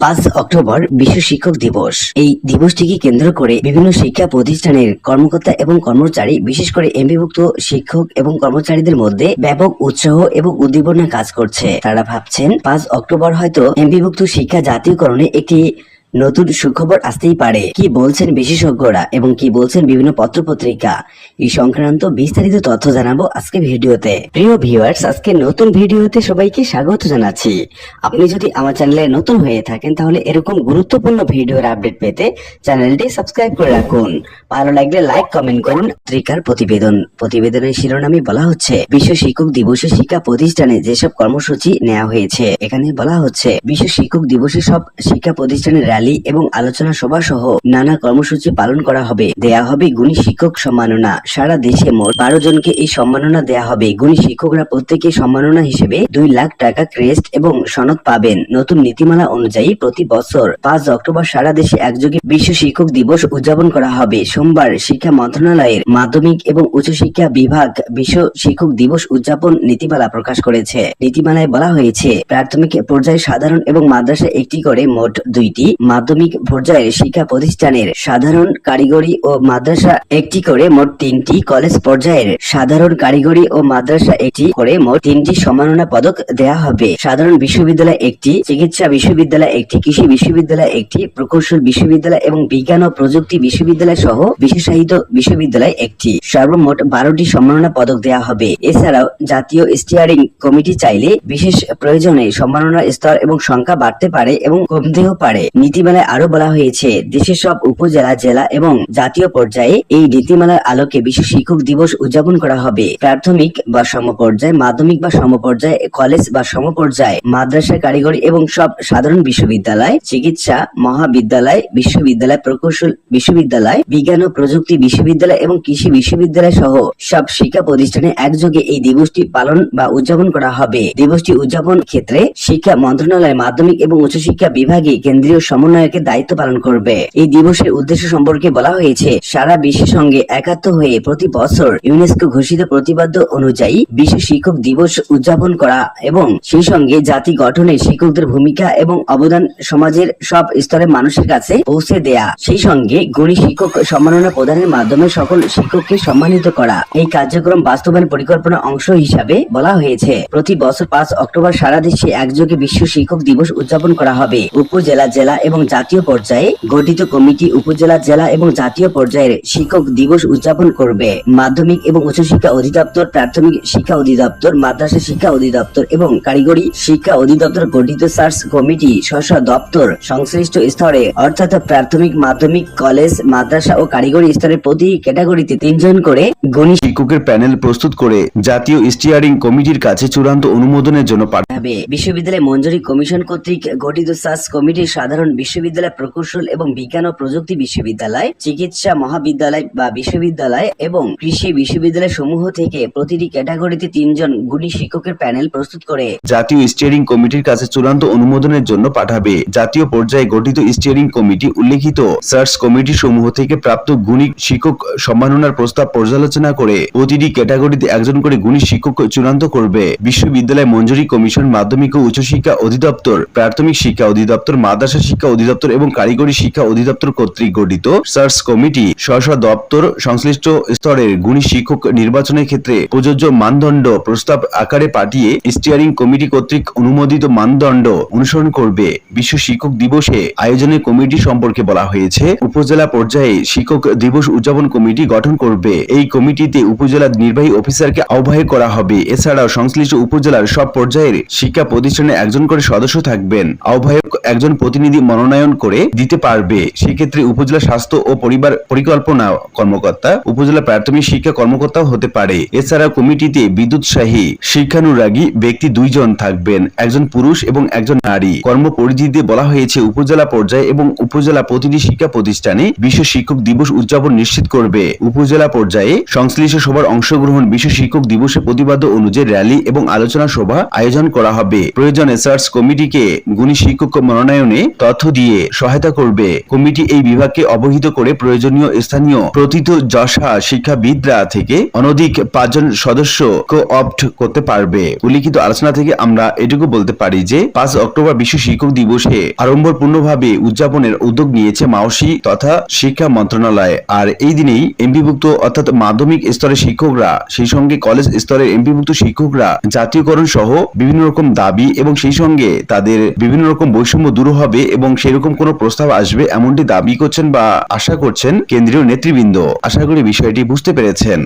পাঁচ অক্টোবর বিশ্ব শিক্ষক দিবস। এই দিবসটিকে কেন্দ্র করে বিভিন্ন শিক্ষা প্রতিষ্ঠানের কর্মকর্তা এবং কর্মচারী, বিশেষ করে এমপিভুক্ত শিক্ষক এবং কর্মচারীদের মধ্যে ব্যাপক উৎসাহ এবং উদ্দীপনা কাজ করছে। তারা ভাবছেন, পাঁচ অক্টোবর হয়তো এমপিভুক্ত শিক্ষা জাতীয়করণে একটি নতুন সুখবর আসতেই পারে। কি বলছেন বিশেষজ্ঞরা এবং কি বলছেন বিভিন্ন পত্রপত্রিকা? এই সংক্রান্ত বিস্তারিত তথ্য জানাব আজকে ভিডিওতে। প্রিয় ভিউয়ার্স, আজকে নতুন ভিডিওতে সবাইকে স্বাগত জানাচ্ছি। আপনি যদি আমার চ্যানেলে নতুন হয়ে থাকেন, তাহলে এরকম গুরুত্বপূর্ণ ভিডিওর আপডেট পেতে চ্যানেলটি সাবস্ক্রাইব করে রাখুন। ভালো লাগলে লাইক, কমেন্ট করুন। পত্রিকার প্রতিবেদন। প্রতিবেদনের শিরোনামে বলা হচ্ছে, বিশ্ব শিক্ষক দিবসে শিক্ষা প্রতিষ্ঠানে যেসব কর্মসূচি নেওয়া হয়েছে, এখানে বলা হচ্ছে, বিশ্ব শিক্ষক দিবসে সব শিক্ষা প্রতিষ্ঠানের র্যালি এবং আলোচনা সভা সহ নানা কর্মসূচি পালন করা হবে। দেয়া হবে গুণী শিক্ষক সম্মাননা। সারা দেশে মোট বারো জনকে এই সম্মাননা দেয়া হবে। গুণী শিক্ষকরা প্রত্যেকে সম্মাননা হিসেবে দুই লাখ টাকা ক্রেস্ট এবং সনদ পাবেন। নতুন নীতিমালা অনুযায়ী প্রতি বছর পাঁচ অক্টোবর সারা দেশে একযোগে বিশ্ব শিক্ষক দিবস উদযাপন করা হবে। সোমবার শিক্ষা মন্ত্রণালয়ের মাধ্যমিক এবং উচ্চশিক্ষা বিভাগ বিশ্ব শিক্ষক দিবস উদযাপন নীতিমালা প্রকাশ করেছে। নীতিমালায় বলা হয়েছে, প্রাথমিক পর্যায়ে সাধারণ এবং মাদ্রাসা একটি করে মোট দুইটি মাধ্যমিক পর্যায়ের শিক্ষা প্রতিষ্ঠানের সাধারণ কারিগরি ও মাদ্রাসা একটি করে মোট তিনটি কলেজ পর্যায়ের সাধারণ কারিগরি ও মাদ্রাসা একটি করে মোট তিনটি সম্মাননা পদক দেয়া হবে। সাধারণ বিশ্ববিদ্যালয় একটি, চিকিৎসা বিশ্ববিদ্যালয় একটি, কৃষি বিশ্ববিদ্যালয় একটি, প্রকৌশল বিশ্ববিদ্যালয় এবং বিজ্ঞান ও প্রযুক্তি বিশ্ববিদ্যালয় সহ বিশেষায়িত বিশ্ববিদ্যালয় একটি। সর্বমোট বারোটি সম্মাননা পদক দেয়া হবে। এছাড়াও জাতীয় স্টিয়ারিং কমিটি চাইলে বিশেষ প্রয়োজনে সম্মাননা স্তর এবং সংখ্যা বাড়তে পারে এবং কমতেও পারে। নীতিমালায় আরও বলা হয়েছে, দেশের সব উপজেলা, জেলা এবং জাতীয় পর্যায়ে এই নীতিমালার আলোকে বিশ্ব শিক্ষক দিবস উদযাপন করা হবে। প্রাথমিক বা সমপর্যায়, মাধ্যমিক বা সমপর্যায়, কলেজ বা সমপর্যায়, মাদ্রাসা, কারিগরি এবং সব সাধারণ বিশ্ববিদ্যালয়, চিকিৎসা, মহাবিদ্যালয়, বিশ্ববিদ্যালয় প্রকৌশল বিশ্ববিদ্যালয়, বিজ্ঞান ও প্রযুক্তি বিশ্ববিদ্যালয় এবং কৃষি বিশ্ববিদ্যালয় সহ সব শিক্ষা প্রতিষ্ঠানে একযোগে এই দিবসটি পালন বা উদযাপন করা হবে। দিবসটি উদযাপন ক্ষেত্রে শিক্ষা মন্ত্রণালয়, মাধ্যমিক এবং উচ্চশিক্ষা বিভাগে কেন্দ্রীয় সমন্বয়কের দায়িত্ব পালন করবে। এই দিবসের উদ্দেশ্য সম্পর্কে বলা হয়েছে, সারা বিশ্বের সঙ্গে একাত্ম হয়ে প্রতি বছর ইউনেস্কো ঘোষিত প্রতিবাদ্য অনুযায়ী বিশ্ব শিক্ষক দিবস উদযাপন করা এবং সেই সঙ্গে জাতি গঠনে শিক্ষকদের ভূমিকা এবং অবদান সমাজের সব স্তরের মানুষের কাছে পৌঁছে দেয়া, সেই সঙ্গে গুণী শিক্ষক সম্মাননা প্রদানের মাধ্যমে সকল শিক্ষককে সম্মানিত করা। এই কার্যক্রম বাস্তবায়ন পরিকল্পনা অংশ হিসাবে বলা হয়েছে। প্রতি বছর পাঁচ অক্টোবর সারা দেশে একযোগে বিশ্ব শিক্ষক দিবস উদযাপন করা হবে। উপজেলা, জেলা এবং জাতীয় পর্যায়ে গঠিত কমিটি উপজেলা জেলা এবং জাতীয় পর্যায়ের শিক্ষক দিবস উদযাপন করবে। মাধ্যমিক এবং উচ্চশিক্ষা অধিদপ্তর প্রাথমিক শিক্ষা অধিদপ্তর মাদ্রাসা শিক্ষা অধিদপ্তর এবং কারিগরি শিক্ষা অধিদপ্তর গঠিত সার্চ কমিটি স্ব দপ্তর সংশ্লিষ্ট স্তরে অর্থাৎ প্রাথমিক মাধ্যমিক কলেজ মাদ্রাসা ও কারিগরি স্তরের প্রতি ক্যাটাগরিতে তিনজন করে গণী শিক্ষকের প্যানেল প্রস্তুত করে জাতীয় স্টিয়ারিং কমিটির কাছে চূড়ান্ত অনুমোদনের জন্য পাঠাবে। বিশ্ববিদ্যালয় মঞ্জুরি কমিশন কর্তৃক গঠিত সার্চ কমিটির সাধারণ বিশ্ববিদ্যালয় প্রকৌশল এবং বিজ্ঞান ও প্রযুক্তি বিশ্ববিদ্যালয়, চিকিৎসা মহাবিদ্যালয় বা বিশ্ববিদ্যালয় এবং কৃষি বিশ্ববিদ্যালয় সমূহ থেকে প্রতিটি ক্যাটাগরিতে তিনজন গুণী শিক্ষকের প্যানেল প্রস্তুত করে। জাতীয় স্টিয়ারিং কমিটির কাছে চূড়ান্ত অনুমোদনের জন্য পাঠাবে। জাতীয় পর্যায়ে গঠিত স্টিয়ারিং কমিটি উল্লেখিত। সার্চ কমিটি সমূহ থেকে প্রাপ্ত গুণী শিক্ষক সম্মাননার প্রস্তাব পর্যালোচনা করে প্রতিটি ক্যাটাগরিতে একজন করে গুণী শিক্ষক চূড়ান্ত করবে। বিশ্ববিদ্যালয় মঞ্জুরি কমিশন মাধ্যমিক ও উচ্চশিক্ষা অধিদপ্তর, প্রাথমিক শিক্ষা অধিদপ্তর, মাদ্রাসা শিক্ষা অধিদপ্তর এবং কারিগরি শিক্ষা অধিদপ্তর কর্তৃক গঠিত। সার্চ কমিটি স্ব দপ্তর সংশ্লিষ্ট স্তরের গুণী শিক্ষক নির্বাচনের ক্ষেত্রে প্রযোজ্য মানদণ্ড প্রস্তাব আকারে পাঠিয়ে স্টিয়ারিং কমিটি কর্তৃক অনুমোদিত মানদণ্ড অনুসরণ করবে। বিশ্ব শিক্ষক দিবসে আয়োজনের কমিটি সম্পর্কে বলা হয়েছে, উপজেলা পর্যায়ে শিক্ষক দিবস উদযাপন কমিটি গঠন করবে। এই কমিটিতে উপজেলা নির্বাহী অফিসারকে আহ্বায়ক করা হবে। এছাড়াও সংশ্লিষ্ট উপজেলার সব পর্যায়ের শিক্ষা প্রতিষ্ঠানে একজন করে সদস্য থাকবেন। আহ্বায়ক একজন প্রতিনিধি মনোনয়ন করে দিতে পারবে। সেক্ষেত্রে উপজেলা স্বাস্থ্য ও পরিবার পরিকল্পনা কর্মকর্তা, উপজেলা প্রাথমিক শিক্ষা কর্মকর্তাও হতে পারে। এছাড়া কমিটিতে বিদ্যুৎসাহী, শিক্ষানুরাগী ব্যক্তি দুইজন থাকবেন। একজন পুরুষ এবং একজন নারী। কর্মপরিধিতে বলা হয়েছে, উপজেলা পর্যায়ে এবং উপজেলা প্রতিটি শিক্ষা প্রতিষ্ঠানে বিশ্ব শিক্ষক দিবস উদযাপন নিশ্চিত করবে। উপজেলা পর্যায়ে সংশ্লিষ্ট সবার অংশগ্রহণ বিশ্ব শিক্ষক দিবসের প্রতিবাদ্য অনুযায়ী র্যালি এবং আলোচনা সভা আয়োজন করা হবে। প্রয়োজনে সার্চ কমিটিকে গুণী শিক্ষক মনোনয়নে তথ্য দিয়ে সহায়তা করবে। কমিটি এই বিভাগকে অবহিত করে প্রয়োজনীয় স্থানীয় প্রতীত যশা শিক্ষাবিদরা থেকে অনধিক পাঁচজন সদস্য অপ্ট করতে পারবে। উল্লিখিত আলোচনা থেকে আমরা এটুকু বলতে পারি যে, পাঁচ অক্টোবর বিশ্ব শিক্ষক দিবসে আড়ম্বরপূর্ণভাবে উদযাপনের উদ্যোগ নিয়েছে মাওসি তথা শিক্ষা মন্ত্রণালয়। আর এই দিনেই এমপিভুক্ত অর্থাৎ মাধ্যমিক স্তরের শিক্ষকরা, সেই সঙ্গে কলেজ স্তরের এমপিভুক্ত শিক্ষকরা জাতীয়করণ সহ বিভিন্ন রকম দাবি এবং সেই সঙ্গে তাদের বিভিন্ন রকম বৈষম্য দূর হবে এবং সেরকম কোনো প্রস্তাব আসবে এমনটি দাবি করছেন বা আশা করছেন কেন্দ্রীয় নেতৃবৃন্দ। আশা করি বিষয়টি বুঝতে পেরেছেন।